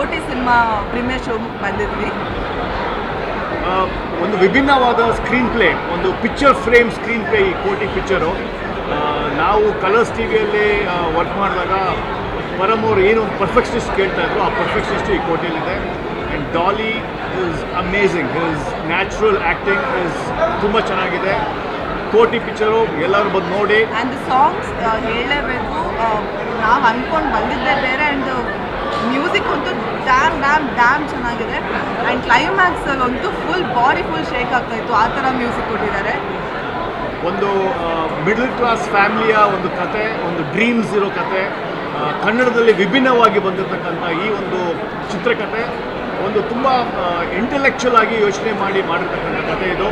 ಕೋಟಿ cinema premiere show ಬಂದಿದ್ವಿ. ಒಂದು ವಿಭಿನ್ನವಾದ ಸ್ಕ್ರೀನ್ ಪ್ಲೇ ಒಂದು ಪಿಕ್ಚರ್ ಫ್ರೇಮ್ ಸ್ಕ್ರೀನ್ ಪ್ಲೇ ಈ ಕೋಟಿ ಪಿಕ್ಚರು ನಾವು ಕಲರ್ಸ್ ಟಿ ವಿಯಲ್ಲಿ ವರ್ಕ್ ಮಾಡಿದಾಗ ಪರಮ್ ಅವರು ಏನು ಪರ್ಫೆಕ್ಷನಿಸ್ಟ್ ಕೇಳ್ತಾ ಇದ್ರು. ಆ ಪರ್ಫೆಕ್ಷನಿಸ್ಟ್ ಈ ಕೋಟಿಯಲ್ಲಿದೆ. And Daali is amazing is natural acting is ತುಂಬ ಚೆನ್ನಾಗಿದೆ. ಕೋಟಿ ಪಿಕ್ಚರು ಎಲ್ಲರೂ ಬಂದು ನೋಡಿ. ಆ್ಯಂಡ್ ಸಾಂಗ್ಸ್ ಹೇಳಲೇಬೇಕು ನಾವು ಅಂದ್ಕೊಂಡು ಬಂದಿದ್ದೆ ಬೇರೆ. ಅಂತೂ ಡ್ಯಾಮ್ ಡ್ಯಾಮ್ ಡ್ಯಾಮ್ ಚೆನ್ನಾಗಿದೆ. ಆ್ಯಂಡ್ ಕ್ಲೈಮ್ಯಾಕ್ಸಲ್ಲಂತೂ ಫುಲ್ ಬಾಡಿ ಫುಲ್ ಶೇಕ್ ಆಗ್ತಾ ಇತ್ತು. ಆ ಥರ ಮ್ಯೂಸಿಕ್ ಕೊಟ್ಟಿದ್ದಾರೆ. ಒಂದು ಮಿಡಲ್ ಕ್ಲಾಸ್ ಫ್ಯಾಮಿಲಿಯ ಒಂದು ಕತೆ, ಒಂದು ಡ್ರೀಮ್ಸ್ ಇರೋ ಕತೆ ಕನ್ನಡದಲ್ಲಿ ವಿಭಿನ್ನವಾಗಿ ಬಂದಿರತಕ್ಕಂಥ ಈ ಒಂದು ಚಿತ್ರಕಥೆ ಒಂದು ತುಂಬ ಇಂಟೆಲೆಕ್ಚುಯಲ್ ಆಗಿ ಯೋಚನೆ ಮಾಡಿ ಮಾಡಿರ್ತಕ್ಕಂಥ ಕತೆ ಇದು.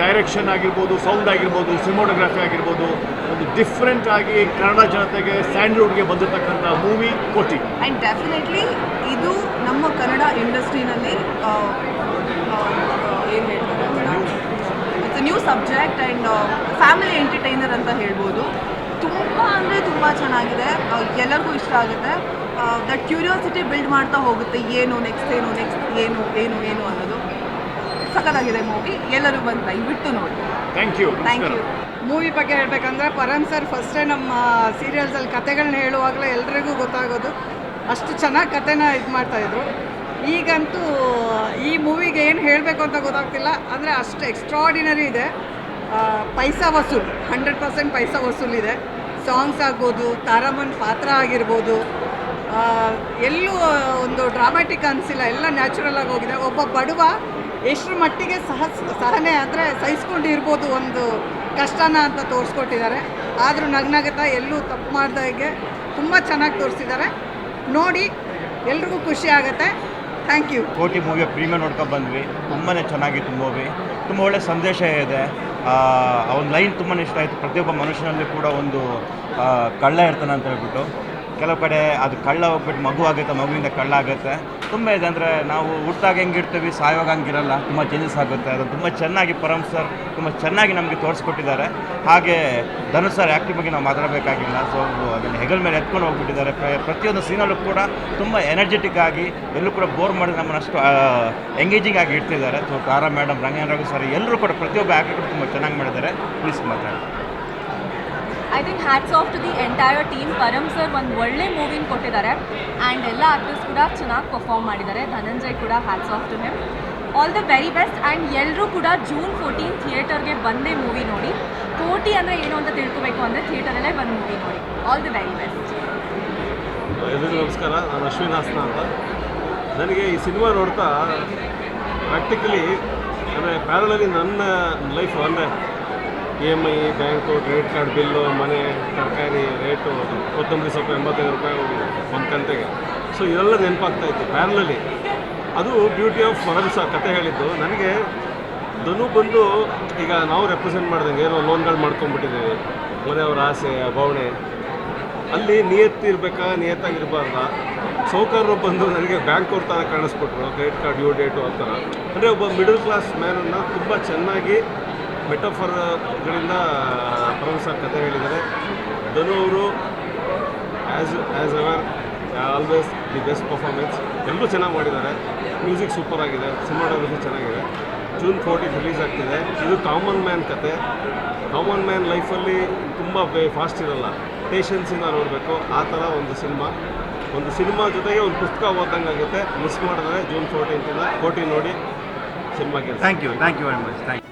ಡೈರೆಕ್ಷನ್ ಆಗಿರ್ಬೋದು ಸೌಂಡ್ ಆಗಿರ್ಬೋದು ಸಿನಿಮಾಟೋಗ್ರಫಿ ಆಗಿರ್ಬೋದು, ಒಂದು ಡಿಫ್ರೆಂಟ್ ಆಗಿ ಕನ್ನಡ ಜನತೆಗೆ ಸ್ಯಾಂಡ್ಲ್ವುಡ್ಗೆ ಬಂದಿರತಕ್ಕಂಥ ಮೂವಿ ಕೋಟಿ. ಆ್ಯಂಡ್ ಡೆಫಿನೆಟ್ಲಿ ಇದು ನಮ್ಮ ಕನ್ನಡ ಇಂಡಸ್ಟ್ರಿನಲ್ಲಿ ಏನು ಹೇಳ್ತಾರೆ it's new subject and family entertainer ಅಂತ ಹೇಳ್ಬೋದು. ತುಂಬ ಅಂದರೆ ತುಂಬ ಚೆನ್ನಾಗಿದೆ. ಎಲ್ಲರಿಗೂ ಇಷ್ಟ ಆಗುತ್ತೆ. ದಟ್ ಕ್ಯೂರಿಯಾಸಿಟಿ ಬಿಲ್ಡ್ ಮಾಡ್ತಾ ಹೋಗುತ್ತೆ. ಏನು ನೆಕ್ಸ್ಟ್ ಏನು ನೆಕ್ಸ್ಟ್ ಏನು ಏನು ಏನು ಅನ್ನೋದು. ಸಖತ್ತಾಗಿದೆ ಮೂವಿ ಎಲ್ಲರೂ ಬಂದು ದಯವಿಟ್ಟು ನೋಡಿ. Thank you thank you movie ಬಗ್ಗೆ ಹೇಳಬೇಕಂದ್ರೆ ಪರಮ್ ಸರ್ ಫಸ್ಟೇ ನಮ್ಮ ಸೀರಿಯಲ್ಸಲ್ಲಿ ಕತೆಗಳನ್ನ ಹೇಳುವಾಗಲೇ ಎಲ್ರಿಗೂ ಗೊತ್ತಾಗೋದು. ಅಷ್ಟು ಚೆನ್ನಾಗಿ ಕತೆನ ಇದು ಮಾಡ್ತಾಯಿದ್ರು ಈಗಂತೂ ಈ ಮೂವಿಗೆ ಏನು ಹೇಳಬೇಕು ಅಂತ ಗೊತ್ತಾಗ್ತಿಲ್ಲ. ಅಂದರೆ ಅಷ್ಟು ಎಕ್ಸ್ಟ್ರಾಡಿನರಿ ಇದೆ. ಪೈಸಾ ವಸೂಲ್. ಹಂಡ್ರೆಡ್ ಪರ್ಸೆಂಟ್ ಪೈಸಾ ವಸೂಲಿದೆ ಸಾಂಗ್ಸ್ ಆಗ್ಬೋದು ತಾರಮನ್ ಪಾತ್ರ ಆಗಿರ್ಬೋದು ಎಲ್ಲೂ ಒಂದು ಡ್ರಾಮ್ಯಾಟಿಕ್ ಅನಿಸಿಲ್ಲ ಎಲ್ಲ ನ್ಯಾಚುರಲ್ ಆಗಿ ಹೋಗಿದೆ. ಒಬ್ಬ ಬಡವ ಎಷ್ಟರ ಮಟ್ಟಿಗೆ ಸಹ ಸಹನೆ ಆದರೆ ಸಹಿಸ್ಕೊಂಡು ಇರ್ಬೋದು ಒಂದು ಕಷ್ಟನ ಅಂತ ತೋರಿಸ್ಕೊಟ್ಟಿದ್ದಾರೆ. ಆದರೂ ನಗ್ನಗತ ಎಲ್ಲೂ ತಪ್ಪು ಮಾಡ್ದಾಗೆ ತುಂಬ ಚೆನ್ನಾಗಿ ತೋರಿಸಿದ್ದಾರೆ. ನೋಡಿ ಎಲ್ರಿಗೂ ಖುಷಿ ಆಗುತ್ತೆ. ಥ್ಯಾಂಕ್ ಯು ಕೋಟಿ ಮೂವಿಯ ಪ್ರೀಮಿಯರ್ ನೋಡ್ಕೊಂಡು ಬಂದ್ವಿ. ತುಂಬಾ ಚೆನ್ನಾಗಿತ್ತು ಮೂವಿ. ತುಂಬ ಒಳ್ಳೆ ಸಂದೇಶ ಇದೆ. ಒಂದು ಲೈನ್ ತುಂಬಾ ಇಷ್ಟ ಆಯಿತು. ಪ್ರತಿಯೊಬ್ಬ ಮನುಷ್ಯನಲ್ಲಿ ಕೂಡ ಒಂದು ಆ, ಕಳ್ಳ ಇರ್ತಾನೆ ಅಂತ ಹೇಳ್ಬಿಟ್ಟು. ಕೆಲವು ಕಡೆ ಅದು ಕಳ್ಳ ಹೋಗ್ಬಿಟ್ಟು ಮಗು ಆಗುತ್ತೆ, ಮಗುವಿಂದ ಕಳ್ಳ ಆಗುತ್ತೆ. ತುಂಬ ಇದೆ ಅಂದರೆ ನಾವು ಹುಟ್ಟಾಗ ಹೆಂಗಿರ್ತೀವಿ ಸಾಯೋಗ ಹಂಗಿರಲ್ಲ ತುಂಬ ಚೇಂಜಸ್ ಆಗುತ್ತೆ. ಅದು ತುಂಬ ಚೆನ್ನಾಗಿ ಪರಮ್ ಸರ್ ತುಂಬ ಚೆನ್ನಾಗಿ ನಮಗೆ ತೋರಿಸ್ಕೊಟ್ಟಿದ್ದಾರೆ. ಹಾಗೆ ಧನುಷ್ ಸರ್ ಆ್ಯಕ್ಟಿವ್ ಬಗ್ಗೆ ನಾವು ಮಾತಾಡಬೇಕಾಗಿಲ್ಲ. ಸೊ ಅದನ್ನು ಹೆಗಲ್ ಮೇಲೆ ಎತ್ಕೊಂಡು ಹೋಗ್ಬಿಟ್ಟಿದ್ದಾರೆ. ಪ್ರ- ಪ್ರತಿಯೊಂದು ಸೀನಲ್ಲೂ ಕೂಡ ತುಂಬ ಎನರ್ಜೆಟಿಕ್ ಆಗಿ ಎಲ್ಲೂ ಕೂಡ ಬೋರ್ ಮಾಡಿ ನಮ್ಮನ್ನು ಅಷ್ಟು ಎಂಗೇಜಿಂಗ್ ಆಗಿ ಇಡ್ತಿದ್ದಾರೆ. So Tara madam Rangan Raghu sir ಎಲ್ಲರೂ ಕೂಡ ಪ್ರತಿಯೊಬ್ಬ ಆ್ಯಕ್ಟರ್ ಕೂಡ ತುಂಬ ಚೆನ್ನಾಗಿ ಮಾಡಿದ್ದಾರೆ. ಪ್ಲೀಸ್ ಮಾತಾಡಿ. I think hats off to the entire team Param sir ಒಂದು ಒಳ್ಳೆ ಮೂವಿನ ಕೊಟ್ಟಿದ್ದಾರೆ ಆ್ಯಂಡ್ ಎಲ್ಲ ಆರ್ಟಿಸ್ಟ್ ಕೂಡ ಚೆನ್ನಾಗಿ ಪರ್ಫಾರ್ಮ್ ಮಾಡಿದ್ದಾರೆ ಧನಂಜಯ್ ಕೂಡ hats off to him all the very best and ಎಲ್ಲರೂ ಕೂಡ ಜೂನ್ ಫೋರ್ಟೀನ್ ಥಿಯೇಟರ್ಗೆ ಬಂದೇ ಮೂವಿ ನೋಡಿ ಕೋಟಿ ಅಂದರೆ ಏನು ಅಂತ ತಿಳ್ಕೊಬೇಕು ಅಂದರೆ ಥಿಯೇಟರಲ್ಲೇ ಬಂದು ಮೂವಿ ನೋಡಿ ಆಲ್ ದ ವೆರಿ ಬೆಸ್ಟ್ ಎಲ್ಲರಿಗೂ ನಮಸ್ಕಾರ. ನಾನು ಅಶ್ವಿನ್ ಹಾಸನ ಅಂತ. ನನಗೆ ಈ ಸಿನಿಮಾ ನೋಡ್ತಾ ಪ್ರಾಕ್ಟಿಕಲಿ ಅಂದರೆ ಪ್ಯಾರಲಲ್ಲಿ ನನ್ನ ಲೈಫ್ ಅಂದರೆ E M I bank credit card bill ಮನೆ, ತರಕಾರಿ ರೇಟು ಕೊತ್ತಂಬರಿ ಸೊಪ್ಪು ಎಂಬತ್ತೈದು ರೂಪಾಯಿ ಒಂದು ಕಂತೆಗೆ ಸೊ ಇದೆಲ್ಲ ನೆನಪಾಗ್ತಾ ಇತ್ತು. ಪ್ಯಾರಲಲ್ಲಿ ಅದು ಬ್ಯೂಟಿ ಆಫ್ ಫರನ್ಸ ಕತೆ ಹೇಳಿದ್ದು. ನನಗೆ ಧನು ಬಂದು ಈಗ ನಾವು ರೆಪ್ರೆಸೆಂಟ್ ಮಾಡ್ದಂಗೆ ಏನೋ ಲೋನ್ಗಳು ಮಾಡ್ಕೊಂಡ್ಬಿಟ್ಟಿದ್ದೀವಿ. ಮನೆಯವ್ರ ಆಸೆ, ಭಾವನೆ. ಅಲ್ಲಿ ನಿಯತ್ತಿರ್ಬೇಕಾ ನಿಯತ್ತಾಗಿರಬಾರ್ದ? ಸೌಕರ್ಯರು ಬಂದು ನನಗೆ ಬ್ಯಾಂಕ್ ಅವ್ರ ಥರ ಕಾಣಿಸ್ಕೊಟ್ರು ಕ್ರೆಡಿಟ್ ಕಾರ್ಡ್ ಡ್ಯೂ ಡೇಟು ಆ ಥರ. ಅಂದರೆ ಒಬ್ಬ ಮಿಡಲ್ ಕ್ಲಾಸ್ ಮ್ಯಾನನ್ನು ತುಂಬ ಚೆನ್ನಾಗಿ ಮೆಟಫರ್ಗಳಿಂದ ಸರ್ ಕತೆ ಹೇಳಿದ್ದಾರೆ ಧನು ಅವರು as as ever always the best performance ಎಲ್ಲರೂ ಚೆನ್ನಾಗಿ ಮಾಡಿದ್ದಾರೆ. ಮ್ಯೂಸಿಕ್ ಸೂಪರ್ ಆಗಿದೆ. ಸಿನಿಮಾಟೋಗ್ರಫಿ ಚೆನ್ನಾಗಿದೆ. ಜೂನ್ ಫೋರ್ಟೀನ್ ರಿಲೀಸ್ ಆಗ್ತಿದೆ. ಇದು ಕಾಮನ್ ಮ್ಯಾನ್ ಕತೆ. ಕಾಮನ್ ಮ್ಯಾನ್ ಲೈಫಲ್ಲಿ ತುಂಬ ಬೇ ಫಾಸ್ಟ್ ಇರಲ್ಲ. ಪೇಷನ್ಸಿಂದ ನೋಡಬೇಕು. ಆ ಥರ ಒಂದು ಸಿನಿಮಾ ಒಂದು ಸಿನಿಮಾ ಜೊತೆಗೆ ಒಂದು ಪುಸ್ತಕ ಓದಂಗೆ ಆಗುತ್ತೆ. ಮಿಸ್ ಮಾಡಿದ್ರೆ ಜೂನ್ ಫೋರ್ಟೀನ್ತಿಂದ ಕೋಟಿ ನೋಡಿ ಸಿನಿಮಾಗೆ thank you thank you very much thank